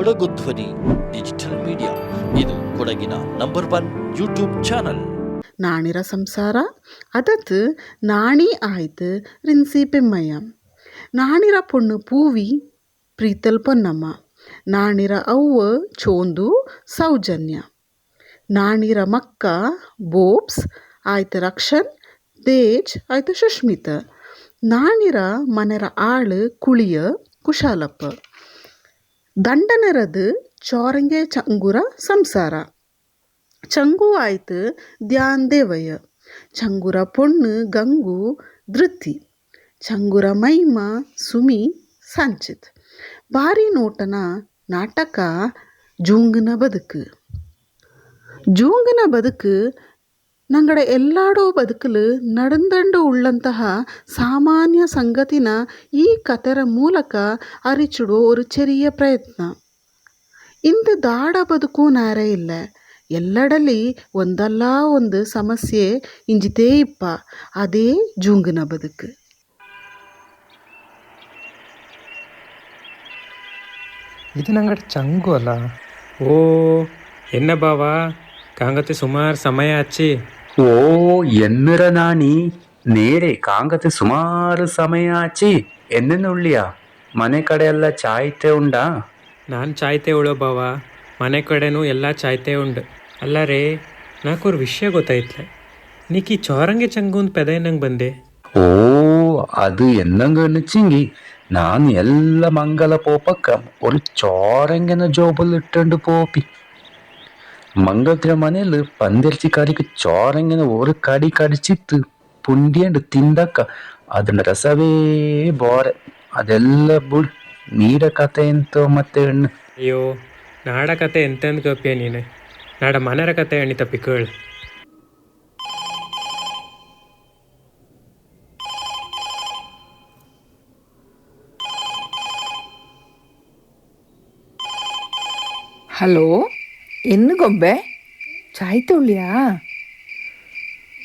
ಕೊಡಗು ಧ್ವನಿ, digital media. ಇದು ಕೊಡಗಿನ ನಂಬರ್ ಒನ್ ಯೂಟ್ಯೂಬ್ ಚಾನಲ್. ನಾಣಿರ ಸಂಸಾರ, ಅದತ್ ನಾಣಿ ಆಯ್ತು ರಿನ್ಸಿ ಪೆಮ್ಮಯ್ಯ. ನಾಣಿರ ಪೊಣ್ಣು ಪೂವಿ, ಪ್ರೀತಲ್ ಪೊನ್ನಮ್ಮ. ನಾಣಿರ ಅವ್ವ ಚೋಂದು ಸೌಜನ್ಯ. ನಾಣಿರ ಮಕ್ಕ ಬೋಬ್ಸ್, ಆಯ್ತು ರಕ್ಷನ್ ತೇಜ್, ಆಯ್ತು ಸುಷ್ಮಿತ ನಾಣಿರ ಮನೆರ ಆಳು ಕುಳಿಯ ಕುಶಾಲಪ್ಪ. ದಂಡನರದು ಚೋರಂಗೆ ಚಂಗುರ ಸಂಸಾರ ಚಂಗು ಆಯ್ತು ಧ್ಯಾನ್ ದೇವಯ್ಯ ಚಂಗುರ ಪೊಣ್ಣು ಗಂಗು ಧೃತಿ ಚಂಗುರ ಮೈಮ ಸುಮಿ ಸಂಚಿತ್ ಬಾರಿ ನೋಟನ ನಾಟಕ ಜೂಂಗನ ಬದುಕು ಜೂಂಗನ ಬದುಕು ನಂಗಡ ಎಲ್ಲಾಡೋ ಬದುಕಲು ನಡಂದಂಡು ಉಳ್ಳಂತಹ ಸಾಮಾನ್ಯ ಸಂಗತಿನ ಈ ಕಥೆರ ಮೂಲಕ ಅರಿಚಿಡುವ ஒரு ಚೆರಿಯ ಪ್ರಯತ್ನ ಇಂದು ದಾಡ ಬದುಕು ನಾರೇ ಇಲ್ಲ ಎಲ್ಲಡಲಿ ಒಂದಲ್ಲ ಒಂದು ಸಮಸ್ಯೆ ಇಂಜಿತೇ ಇಪ್ಪ ಅದೇ ಜೂಂಗನ ಬದುಕು ಇದು ನಂಗಡ ಚಂಗು ಅಲ್ಲ ಓ ಎನ್ನ ಬಾವಾ ಕಾಂಗತೆ ಸುಮಾರು ಸಮಯ ಹಚ್ಚಿ ಓ ಎನ್ನರ ನಾಣಿ ನೇರೆ ಕಾಂಗತೆ ಸುಮಾರು ಸಮಯ ಆಚಿ ಎನ್ನೆನ್ನುಳ್ಳಿಯ ಮನೆ ಕಡೆ ಎಲ್ಲ ಚಾಯ್ತೆ ಉಂಡಾ ನಾನು ಚಾಯ್ತೆ ಉಳೋ ಬಾವ ಮನೆ ಕಡೆನೂ ಎಲ್ಲ ಚಾಯ್ತೆ ಉಂಡು ಅಲ್ಲ ರೇ ನಾಲ್ಕೂರು ವಿಷಯ ಗೊತ್ತಾಯ್ತಲೆ ನೀಕಿ ಚೋರಂಗೆ ಚಂಗು ಅಂತ ಪೆದ ನಂಗೆ ಬಂದೆ ಓ ಅದು എന്നങ്ങ് വെച്ചിങ്ങി ഞാൻ എല്ലാ മംഗല പോപ്പക്ക ഒരു ചോരങ്ങനെ ജോബിൽ ഇട്ടുണ്ട് പോപ്പി ಮಂಗತ್ರ ಮನೇಲಿ ಪಂದಿರ್ಚಿ ಕಡಿಗೆ ಚೋರಂಗಿನ ഒരു ಕಡಿ ಕಡಿಚಿತ್ತು ಪುಂಡಿಯಂಡು ತಿಂದಕ್ಕ ಅದನ್ನ ರಸವೇ ಬೋರೆ ಅದೆಲ್ಲ ಬುಡ್ ನೀರ ಕತೆ ಎಂತೋ ಮತ್ತೆ ಹೆಣ್ಣು ಅಯ್ಯೋ ನಾಡ ಕತೆ ಎಂತೆಂದು ಕಪ್ಪಿಯ ನೀನು ನಾಡ ಮನೆರ ಕತೆ ಎಣ್ಣಿ ತಪ್ಪಿ ಕೇಳು ಹಲೋ ಎನ್ನು ಗೊಂಬೆ ಚಾಯ್ತೆ ಉಳ್ಳಿಯಾ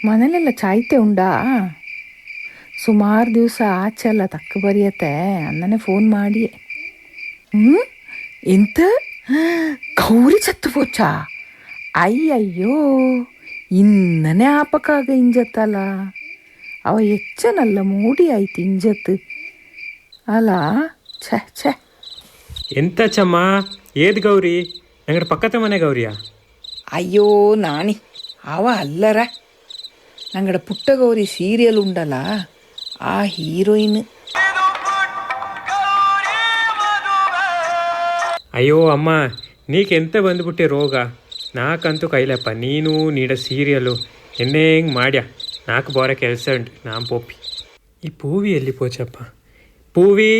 ಮನೇಲೆಲ್ಲ ಚಾಯ್ತೆ ಉಂಡಾ ಸುಮಾರು ದಿವಸ ಆಚೆ ಅಲ್ಲ ತಕ್ಕ ಬರಿಯತ್ತೆ ಅನ್ನನೇ ಫೋನ್ ಮಾಡಿ ಹ್ಞೂ ಎಂತ ಗೌರಿ ಚತ್ತು ಪೋಚಾ ಅಯ್ಯಯ್ಯೋ ಇನ್ನನೇ ಆಪಕ್ಕಾಗ ಇಂಜತ್ತಲ್ಲ ಅವ ಎಚ್ಚನಲ್ಲ ಮೂಡಿ ಆಯ್ತು ಇಂಜತ್ತು ಅಲ್ಲ ಛೆ ಛೆ ಎಂತ ಚಮ್ಮ ಏದ್ ಗೌರಿ ಹೆಂಗಡೆ ಪಕ್ಕದ ಮನೆ ಗೌರಿಯಾ ಅಯ್ಯೋ ನಾಣಿ. ಅವ ಅಲ್ಲರ. ನಂಗಡ ಪುಟ್ಟಗೌರಿ ಸೀರಿಯಲ್ ಉಂಡಲ್ಲ ಆ ಹೀರೋಯಿನ್. ಅಯ್ಯೋ ಅಮ್ಮ ನೀಕೆಂತ ಬಂದ್ಬಿಟ್ಟೆ ರೋಗ? ನಾಕಂತೂ ಕೈಲಪ್ಪ ನೀನು ನೀಡ ಸೀರಿಯಲು. ಎನ್ನೇ ಹೆಂಗೆ ಮಾಡ್ಯ? ನಾಲ್ಕು ಬಾರ ಕೆಲಸ ಉಂಟು ನಾ ಪೋಪಿ. ಈ ಪೂವಿ ಎಲ್ಲಿ ಪೋಚಪ್ಪ? ಪೂವಿ?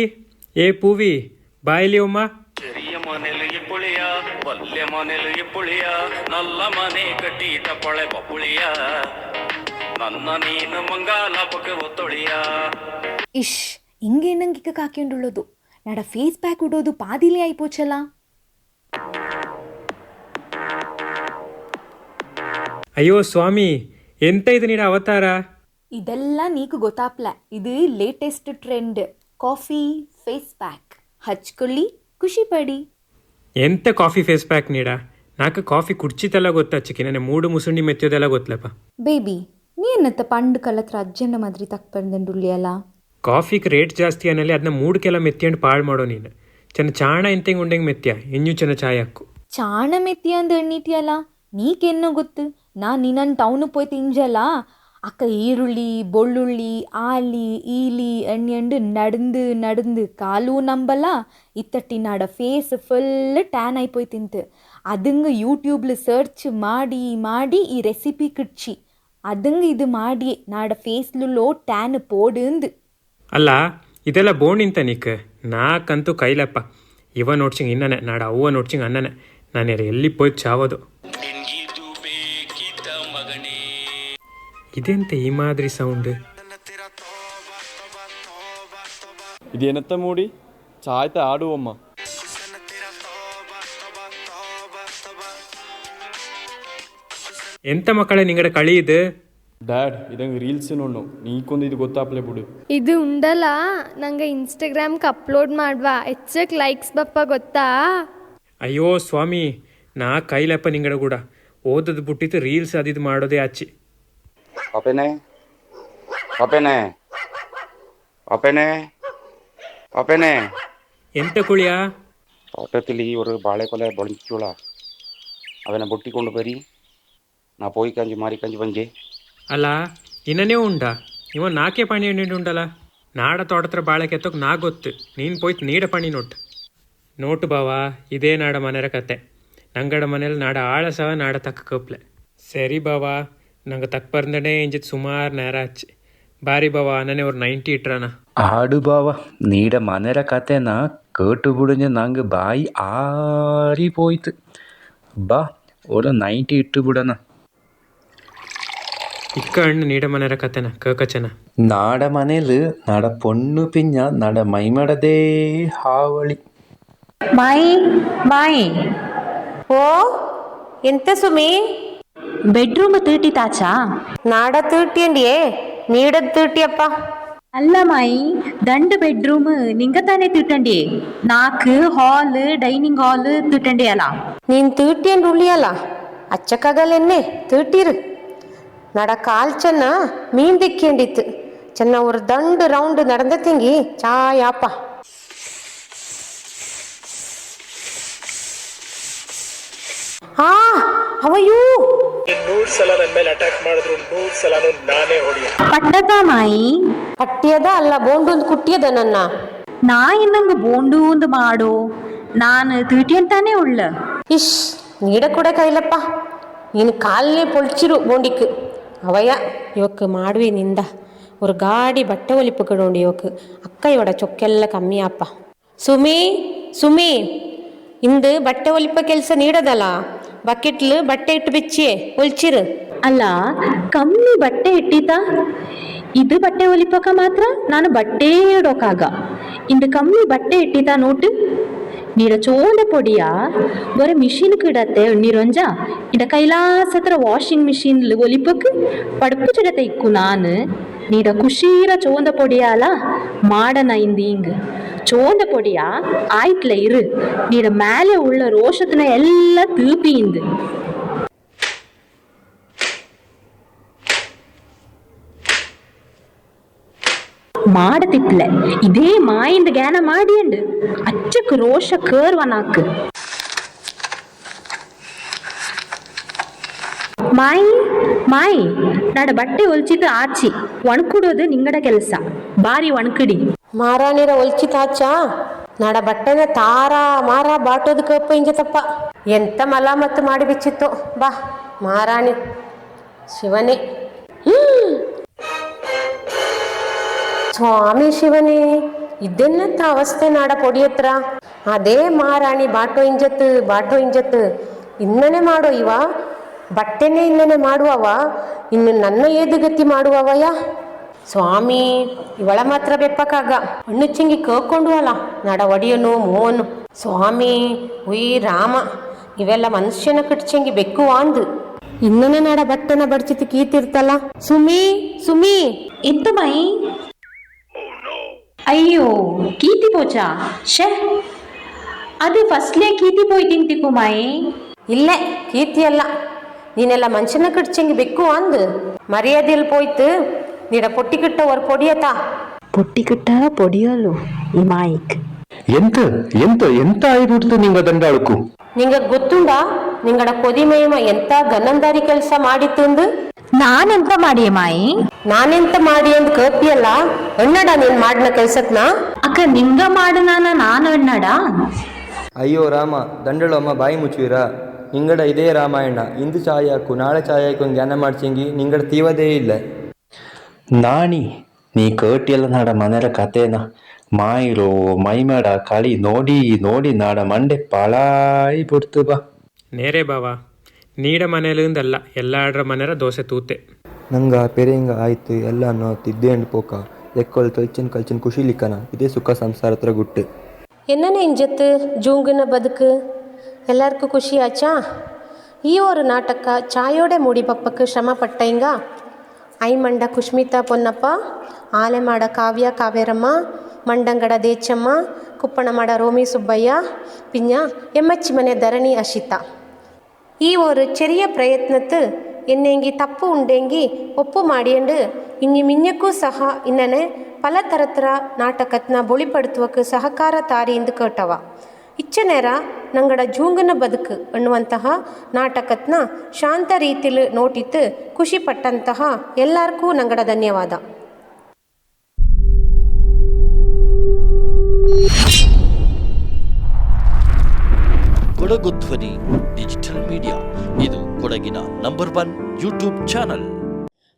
ಏ ಪೂವಿ ಬಾಯಲ್ಲಿ ಅಮ್ಮ ಮನೇಲಿ ಇಪ್ಪುಳಿಯ ನಲ್ಲ ಮನೆ ಕಟ್ಟಿ పొళె పప్పుళియా ನನ್ನ ನೀನು ಮಂಗಾಲ ಪಕ್ಕ ಒತ್ತೊಳಿಯ. ಇಶ್ ಹಿಂಗೆ ఇక ಕಾಕೊಂಡುಳ್ಳೋದು ನಡ ಫೇಸ್ ಪ್ಯಾಕ್ ಉಡೋದು ಪಾದಿಲಿ ಆಯ್ಪೋಚಲ್ಲ. ಅಯ್ಯೋ ಸ್ವಾಮಿ ಎಂತ ಇದು ನೀಡ ಅವತಾರ? ಇದೆಲ್ಲ ನೀಕು ಗೊತ್ತಾಪ್ಲ. ಇದು latest trend coffee face pack ಹಚ್ಕೊಳ್ಳಿ ಖುಷಿ ಪಡಿ. ಎಂತ ಕಾಫಿ ಫೇಸ್ ಪ್ಯಾಕ್ ನೀಡ? ನಾಕ ಕಾಫಿ ಕುಡ್ಚಿತೆಲ್ಲ ಗೊತ್ತಚ್ಚಿ ನನಗೆ ಮೂಡು ಮುಸುಂಡಿ ಮೆತ್ತೋದೆಲ್ಲ ಗೊತ್ತಲಪ್ಪ ಬೇಬಿ ನೀ ಏನತ್ತ ಪಂಡ್ ಕಲತ್ರ ಅಜ್ಜನ ಮಾದ್ರಿ ತಕ್ ಬಂದಂಡುಳ್ಳಿಯಲ್ಲ ಕಾಫಿಗೆ ರೇಟ್ ಜಾಸ್ತಿ ಅನ್ನಲ್ಲಿ ಅದನ್ನ ಮೂಡ್ಕೆಲ್ಲ ಮೆತ್ತಿಯಂಡು ಪಾಳ್ ಮಾಡೋ ನೀನು. ಚೆನ್ನ ಚಾಣ ಎಂತೆಂಗೆ ಉಂಡೆಂಗೆ ಮೆತ್ಯ ಇನ್ನು ಚೆನ್ನ ಚಾಯ್ ಹಾಕು ಚಾಣ ಮೆತ್ತಿ ಅಂದ್ ಎಣ್ಣಿಟಿಯಲ್ಲ? ನೀಕೆನ್ನೋ ಗೊತ್ತು? ನಾ ನೀನನ್ ಟೌನ್ ಪೋಯ್ ತಿಂಜಲ್ಲ ಅಕ್ಕ ಈರುಳ್ಳಿ, ಬೊಳ್ಳುಳ್ಳಿ, ಆಲಿ, ಈಲಿ ಎಣ್ಣೆಂಡು நடந்து ನಡಂದು ಕಾಲು ನಂಬಲ್ಲ ಇತ್ತಟ್ಟಿ ನಾಡ ಫೇಸ್ ಫುಲ್ ಟ್ಯಾನ್ ಆಯ್ಪೋಯ್ ತಿಂತು. ಅದಂಗ ಯೂಟ್ಯೂಬ್ಲ ಸರ್ಚ್ ಮಾಡಿ ಮಾಡಿ ಈ ರೆಸಿಪಿ ಕಿಡ್ಚಿ ಅದಂಗ ಇದು ಮಾಡಿ ನಾಡ ಫೇಸ್ಲುಲ್ಲೋ ಟ್ಯಾನ್ ಪೋಡುಂದು ಅಲ್ಲ, ಇದೆಲ್ಲ ಬೋಣಿಂತ ನೀಕ್? ನಾಕಂತೂ ಕೈಲಪ್ಪ. ಇವ ನೋಡ್ಸಿಂಗ್ ಇನ್ನನೆ, ನಾಡ ಅವ್ವ ನೋಡ್ಸಿಂಗ್ ಅನ್ನನೆ. ನಾನು ಎಲ್ಲಿ ಪೋಯ್ ಚಾವೋದು. ಇದೆಂತ ಈ ಮಾದರಿ ಸೌಂಡ್ ಇದೇನತ್ತ ಮೂಡಿ? ಚಾಯ್ತ ಆಡುವಮ್ಮ. ಎಂತ ಮಕ್ಕಳೇ ನಿಂಗಡೆ ಕಳಿ ಇದು? ಡ್ಯಾಡ್ ಇದಂಗೆ ರೀಲ್ಸ್ ನೋಡು ನೀಕೊಂದು ಇದು ಗೊತ್ತಾಪ್ಲೆ ಬಿಡು. ಇದು ಉಂಡಲ್ಲ ನಂಗೆ ಇನ್ಸ್ಟಾಗ್ರಾಮ್ಗೆ ಅಪ್ಲೋಡ್ ಮಾಡ್ವಾ. ಹೆಚ್ಚಕ್ ಲೈಕ್ಸ್ ಬಪ್ಪ ಗೊತ್ತಾ? ಅಯ್ಯೋ ಸ್ವಾಮಿ ನಾ ಕೈಲಪ್ಪ ನಿಂಗಡೆ ಕೂಡ. ಓದದ್ದು ಬಿಟ್ಟಿತ್ತು ರೀಲ್ಸ್ ಅದಿದು ಮಾಡೋದೇ ಆಚಿ. ಅಪ್ಪೇನೆ ಅಪ್ಪೇನೆ ಅಪ್ಪೇನೆ ಅಪ್ಪೇನೆ ಎಂತ ಕುಳಿಯ? ತೋಟದಲ್ಲಿ ஒரு ಬಾಳೆಕೊಲೆ ಬೊಳಂಚೂಳ ಅವನ ಬೊಟ್ಟಿಕೊಂಡು ಬರಿ. ನಾ ಪೋಯಿ ಕಂಜಿ ಮಾರಿ ಕಂಜಿ ಬಂಜೆ ಅಲ್ಲ ಇನ್ನನೇ ಉಂಡ. ಇವ ನಾಕೆ ಪಾಣಿ ಉಂಡಲ್ಲ? ನಾಡ ತೋಟತ್ರ ಬಾಳೆ ಕೆತ್ತೋಕ್ ನಾ ಗೊತ್ತು. ನೀನ್ ಪೋಯ್ತು ನೀಡ ಪಾಣಿ ನೋಟ್. ನೋಟು ಬಾವ ಇದೇ ನಾಡ ಮನೆರ ಕತೆ. ನಂಗಡ ಮನೇಲಿ ನಾಡ ಆಳ ನಾಡ ತಕ್ಕ ಕಪ್ಲೆ. ಸರಿ ಬಾವಾ. ನಂಗೆ ತಕ್ಕ ಬರ್ದನೆ ಇಂಜಿತ್ ಸುಮಾರು ನೇರ ಹಚ್ಚಿ ಬಾರಿ ಬಾವಾ ನನ್ನೇ ಅವ್ರು ನೈಂಟಿ ಇಟ್ರನ ಆಡು ಬಾವ ನೀಡ ಮನೆರ ಕತೆನ ಕೇಟು ಬಿಡುಂಜ ನಂಗೆ ಬಾಯಿ ಆರಿಪೋಯ್ತು ಬಾ ஒரு ನೈಂಟಿ ಇಟ್ಟು ಬಿಡಣ ಇಕ್ಕ ಹಣ್ಣು ನೀಡ ಮನೆಯ ಕತೆನ ಕಕಚನ ನಾಡ ಮನೇಲಿ ನಡ ಪೊಣ್ಣು ಪಿಂಜ ನಡ ಮೈಮಡದೇ ಹಾವಳಿ ಮಾಯಿ ಮಾಯಿ ಓ ಎಂತ ಸುಮಿ ಬೆಡ್ರೂಮ್ ತೀಟಿ ತಾಚಾ ನಾಡ ತೀಟಿಯಂಡಿಯೇ ನೀಡದ್ ತೀಟಿಯಪ್ಪ ಅಲ್ಲ ಮಾಯಿ ದಂಡ ಬೆಡ್ರೂಮ್ ನಿಂಗ ತಾನೇ ತಿಟ್ಟಂಡಿ ನಾಲ್ಕು ಹಾಲ್ ಡೈನಿಂಗ್ ಹಾಲ್ ತಿಟ್ಟಂಡಿ ಅಲ್ಲ ನೀನ್ ತೀಟಿಯಂಡ್ ಉಳಿಯಲ್ಲ ಅಚ್ಚಕ್ಕಾಗಲ್ಲೆನ್ನೆ ತೀಟಿರು ನಡ ಕಾಲ್ ಚೆನ್ನ ಮೀನ್ ದಿಕ್ಕಿಯಂಡಿತ್ತು ಚೆನ್ನ ஒரு ದಂಡು ರೌಂಡ್ நடந்த ಅವಯ್ಯೂ ನೂರ್ ಸಲ ನನ್ ಮೇಲೆ ಅಟ್ಯಾಕ್ ಮಾಡಿದ್ರು ನೂರ್ ಸಲನು ನಾನೇ ಹೊಡೆಯ ಪಟ್ಟದ ನಾಯಿ ಪಟ್ಟಿಯದ ಅಲ್ಲ ಬೋಂಡು ಒಂದು ಕುಟ್ಟಿಯದ ನನ್ನ ನಾ ಇನ್ನೊಂದು ಬೋಂಡು ಒಂದು ಮಾಡು ನಾನು ತಿಟಿಯಂತಾನೇ ಉಳ್ಳ ಇಶ್ ನೀಡ ಕೂಡ ಕೈಲಪ್ಪ நீನು ಕಾಲನೇ ಪೊಳ್ಚಿರು ಬೋಂಡಿಕ್ ಅವಯ ಇವಕ್ಕೆ ಮಾಡುವೆ ನಿಂದ ಒರ್ ಗಾಡಿ ಬಟ್ಟೆ காடி பட்டை ஒலிப்பு ಅಕ್ಕ ಇವಡ ಚೊಕ್ಕೆಲ್ಲ ಕಮ್ಮಿ ಅಪ್ಪ சுமி சுமி ಇಂದು ಬಟ್ಟೆ ஒலிப்பு கெல்ச நீடதலா ಬಕೆಟ್ಲು ಬಟ್ಟೆ ಇಟ್ಟು ಬಿಚ್ಚಿ ಒಲ್ಚಿರು ಅಲ್ಲ ಕಮ್ಮಿ ಬಟ್ಟೆ ಇಟ್ಟಿತ ಇದು ಬಟ್ಟೆ ಒಲಿಪಕ ಮಾತ್ರ ನಾನು ಬಟ್ಟೆ ಇಡೋಕಾಗ ಇಂದು ಕಮ್ಮಿ ಬಟ್ಟೆ ಇಟ್ಟಿತ ನೋಟು ನೀರ ಚೋಂದ ಪೊಡಿಯ ಬರೀ ಮಿಷಿನ್ ಇಡತ್ತೆ ನೀರೊಂಜ ಇಡ ಕೈಲಾಸ ಹತ್ರ ವಾಷಿಂಗ್ ಮಿಷಿನ್ ಒಲಿಪಕ್ ಪಡುಪು ಚಿಡತೆ ಇಕ್ಕು ನಾನು ನೀಡ ಖುಷೀರ ಚೋಂದ ಪೊಡಿಯ ಅಲ್ಲ ಮಾಡನ ಇಂದು ಹಿಂಗ್ ಚೋಂದ ಪೊಡಿಯ ಆಯ್ತ್ಲ ಇರು ನೀಡ ಮೇಲೆ ಉಳ್ಳ ರೋಷತ್ನ ಎಲ್ಲ ತೂಪಿ ಇಂದು ಮಾಡತಿತ್ಲೆ ಇದೇ ಮಾಯಿಂದ ಜ್ಞಾನ ಮಾಡಿಯಂಡು ಅಚ್ಚಕ್ ರೋಷ ಕೇರ್ವ ನಾಕ್ ಮಾಯಿ ಮಾಯಿ ನಾಡ ಬಟ್ಟೆ ಹೊಲ್ಚಿದ್ದು ಆಚಿ ಒಣಕುಡೋದು ನಿಂಗಡ ಕೆಲಸ ಬಾರಿ ಒಣಕಡಿ ಮಾರಾಣಿರ ಒಲ್ಚಿತಾಚ ನಡ ಬಟ್ಟೆನ ತಾರಾ ಮಾರ ಬಾಟೋದು ಕಪ್ಪ ಇಂಜತಪ್ಪ ಎಂತ ಮಲಾಮತ್ತು ಮಾಡಿ ಬಿಚ್ಚಿತ್ತು. ಬಾ, ಮಾರಾಣಿ, ಶಿವನೇ. ಸ್ವಾಮಿ ಶಿವನೇ ಇದೆನ್ನತ್ತ ಅವಸ್ಥೆ ನಾಡ ಪೊಡಿಯತ್ರ ಅದೇ ಮಾರಾಣಿ, ಬಾಟೋ ಇಂಜತ್ ಬಾಟೋ ಇಂಜತ್ ಇನ್ನನೆ ಮಾಡೋ ಇವ. ಬಟ್ಟೆನೇ ಇನ್ನನೆ ಮಾಡುವವ. ಇನ್ನು ನನ್ನ ಏದುಗತಿ ಮಾಡುವವಯ್ಯ ಸ್ವಾಮಿ ಇವಳ ಮಾತ್ರ ಬೆಪ್ಪಕ್ಕಾಗ ಹಣ್ಣು ಚಿಂಗಿ ಕೇಳ್ಕೊಂಡು ಅಲ್ಲ ನಡ ಒಡಿಯನು ಮೋನು ಸ್ವಾಮಿ ಉಯ್ ರಾಮ ಇವೆಲ್ಲ ಮನುಷ್ಯನ ಕಟ್ಚಂಗಿ ಬೆಕ್ಕು ಅಂದು ಇನ್ನನೇ ನಡ ಬಟ್ಟೆನ ಬಡ್ಚಿತ್ತು ಕೀತಿರ್ತಲ್ಲ ಸುಮಿ ಸುಮಿ ಎಂತ ಮಾಯಿ ಅಯ್ಯೋ ಕೀತಿ ಪೋಚಾ ಶೇ ಅದು ಫಸ್ಟ್ಲೇ ಕೀತಿ ಪೋಯ್ ತಿಂತಿಕ್ಕು ಮಾಯಿ ಇಲ್ಲೇ ಕೀರ್ತಿಯಲ್ಲ ನೀನೆಲ್ಲ ಮನುಷ್ಯನ ಕಟ್ಚಂಗಿ ಬೆಕ್ಕು ಅಂದು ಮರ್ಯಾದೆಯಲ್ಲಿ ಪೋಯ್ತು നിട പൊട്ടിക്കിട്ട ഒരു ಪೊಟ್ಟಿ പൊട്ടിക്കിട്ടാ ಪೊಡಿಯಲು ಈ മായിക്ക് ಎಂತ ಎಂತ ಎಂತ ಆಗಿಬಿಡ್ತು ನಿಂಗ ದಂಡ ಅಳುಕು ನಿಂಗ ಗೊತ್ತುಂಡ? ನಿಂಗಡ ಕೊದಿಮೇಮ ಎಂತ ಗನ್ನಂದಾರಿ ಕೆಲಸ ಮಾಡಿತ್ತುಂದು? ನಾನೆಂತ ಮಾಡಿ ಮಾಯಿ? ನಾನೆಂತ ಮಾಡಿ ಅಂತ ಕೇಪಿಯಲ್ಲ ಅಣ್ಣಡ ನೀನ್ ಮಾಡ್ನ ಕೆಲ್ಸಕ್ನ? ಅಕ್ಕ ನಿಂಗ ಮಾಡನಾನ ನಾನು ಎಣ್ಣಡ ಅಯ್ಯೋ ರಾಮ ದಂಡಳಮ್ಮ ಬಾಯಿ ಮುಚ್ಚುವಿರಾ? ನಿಂಗಡ ಇದೇ ರಾಮಾಯಣ. ಇಂದು ಛಾಯಾಕು ನಾಳೆ ಛಾಯಾಕು ಜ್ಞಾನ ಮಾಡ್ಸಿಂಗಿ ನಿಂಗಡ ತೀವದೇ ಇಲ್ಲ. ನಾಣಿ ನೀ ಕೇಟಿಯಲ್ಲ ನಾಡ ಮನೆರ ಕತೆನ ಮಾಯಿರೋ ಮೈಮಡ ಕಳಿ ನೋಡಿ ನೋಡಿ ನಾಡ ಮಂಡೆ ಪಾಳಾಯಿ ಬಿಡ್ತು ಬಾ ನೇರೇ ಬಾವಾ ನೀಡ ಮನೇಲಿಂದಲ್ಲ ಎಲ್ಲಾಡ್ರ ಮನೆರ ದೋಸೆ ತೂತೆ ನಂಗ ಪೆರೆಂಗ ಆಯ್ತು ಎಲ್ಲ ಅನ್ನೋ ತಿದ್ದೇಂಡ್ ಪೋಕ ಎಕ್ಕೊಲ್ ಕಲ್ಚನ್ ಕಲ್ಚನ್ ಖುಷಿ ಲಿಕ್ಕನ ಇದೇ ಸುಖ ಸಂಸಾರ ಹತ್ರ ಗುಟ್ಟು என்னென்ன ಇಂಜತ್ತು ಜೂಂಗಿನ ಬದುಕು ಎಲ್ಲರಿಗೂ ಖುಷಿ ಆಚಾ ಈ ஒரு ನಾಟಕ ಚಾಯೋಡೆ ಮೂಡಿ ಪಪ್ಪಕ್ಕೆ ಶ್ರಮ ಪಟ್ಟಂಗ ಐಮಂಡ ಕುಶ್ಮಿತಾ ಪೊನ್ನಪ್ಪ ಆಲೆಮಾಡ ಕಾವ್ಯ ಕಾವೇರಮ್ಮ ಮಂಡಂಗಡ ದೇಚಮ್ಮ ಕುಪ್ಪಣಮಡ ರೋಮಿ ಸುಬ್ಬಯ್ಯ ಪಿಂಜ ಎಮ್ಮಚ್ಚಿ ಮನೆ ಧರಣಿ ಅಶಿತಾ ಈ ஒரு ചെറിയ പ്രയത്നത്ത് എന്നെങ്കി തപ്പ് ഉണ്ടെങ്കി ಒಪ್ಪು ಮಾಡಿಯಂಡು ಇಂಗಿ ಮಿಂಜಕ್ಕೂ ಸಹ ಇನ್ನನೆ ಪಲ ತರತರ ನಾಟಕತ್ನ ಬೊಳಿಪಡುತ್ತುವಕ್ಕೆ ಸಹಕಾರ ತಾರಿ ಎಂದು ಕೇಟವ ಇಚ್ಚ ನಂಗಡ ಜೂಂಗನ ಬದುಕು ಅನ್ನುವಂತಹ ನಾಟಕತ್ನ ಶಾಂತ ರೀತಿಲಿ ನೋಟಿತ್ತು ಖುಷಿ ಪಟ್ಟಂತಹ ಎಲ್ಲರಿಗೂ ನಂಗಡ ಧನ್ಯವಾದ. ಕೊಡಗು ಧ್ವನಿ, ಡಿಜಿಟಲ್ ಮೀಡಿಯಾ. ಇದು ಕೊಡಗಿನ number one YouTube channel.